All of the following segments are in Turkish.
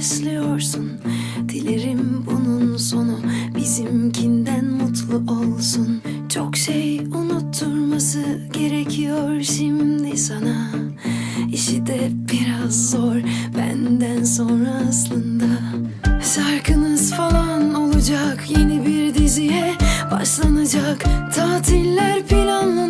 besliyorsun. Dilerim bunun sonu bizimkinden mutlu olsun. Çok şey unutturması gerekiyor şimdi sana. İşi de biraz zor benden sonra aslında. Şarkınız falan olacak yeni bir diziye başlanacak. Tatiller planlanacak.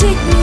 take me